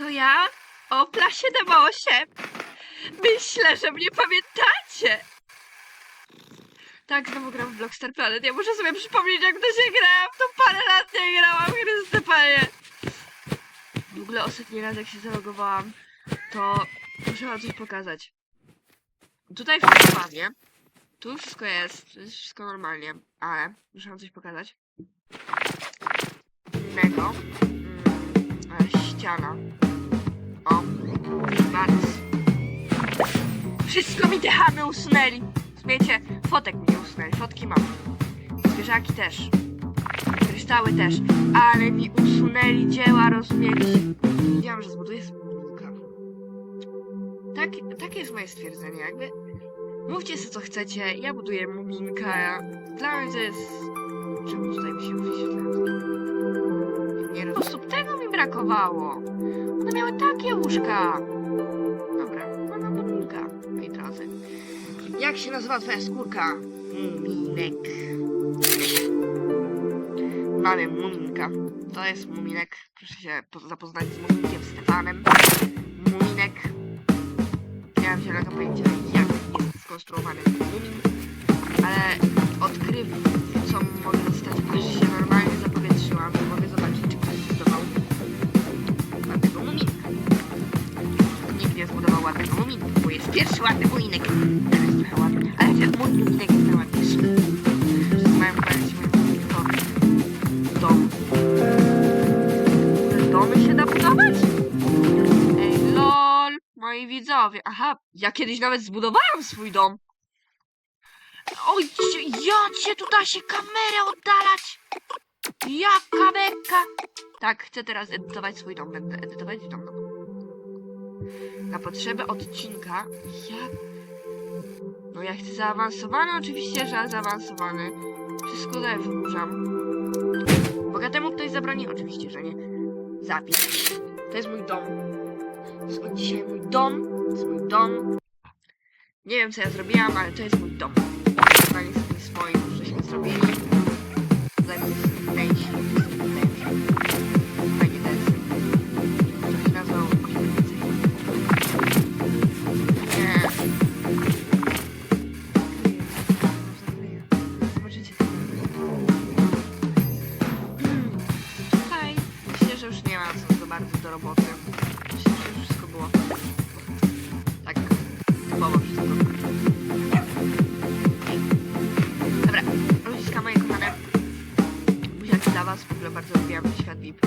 To ja, Opla 78. Myślę, że mnie pamiętacie. Tak, znowu gram w Blockstar Planet. Ja muszę sobie przypomnieć, jak to się gra. W to parę lat nie grałam, Chryste Panie. W ogóle ostatni raz, jak się zalogowałam, to muszę wam coś pokazać. Tutaj wszystko ładnie. Tu wszystko jest, jest wszystko normalnie, ale muszę wam coś pokazać. Innego. Mm, ściana. Wszystko mi te chamy usunęli. Wiecie, fotek mi nie usunęli, fotki mam. Zwierzaki też. Kryształy też. Ale mi usunęli dzieła, rozumiecie? Wiedziałam, że zbuduję spółkę. Tak, takie jest moje stwierdzenie, jakby. Mówcie sobie co chcecie, ja buduję muminka. Dla mnie to jest... Czemu tutaj mi się wyświetla? Nie rozumiem. Tego mi brakowało. One miały takie łóżka. Jak się nazywa twoja skórka? Muminek. Mamy muminka. To jest muminek. Proszę się po- zapoznać z muminkiem Stefanem. Muminek. Nie mam zielonego pojęcia jak jest skonstruowany mumin. Ale odkrywcą mogę zostać, aż się normalnie zapowietrzyłam. Ładnego muminka, bo jest pierwszy ładny muminek. Ten jest trochę ładny, ale ten mój muminek jest najładniejszy. Mają chwalić mój muminek to dom. Domy się da budować? Ej, lol, moi widzowie. Aha, ja kiedyś nawet zbudowałem swój dom. Oj, ja cię tu da się kamerę oddalać. Jaka beka. Tak, chcę teraz edytować swój dom. Będę edytować dom. Na potrzeby odcinka, jak... No ja chcę zaawansowany, oczywiście, że zaawansowany. Wszystko tutaj wyburzam. Bogatemu ktoś zabroni? Oczywiście, że nie. Zapis. To jest mój dom. To jest od dzisiaj mój dom. To jest mój dom. Nie wiem, co ja zrobiłam, ale to jest mój dom. Zanie sobie swoim, żeśmy zrobili. Do roboty. Myślę, że wszystko było tak typowo wszystko. Dobra, ludziska moje kochane. Buziaki dla was, w ogóle bardzo lubiłam świat VIP.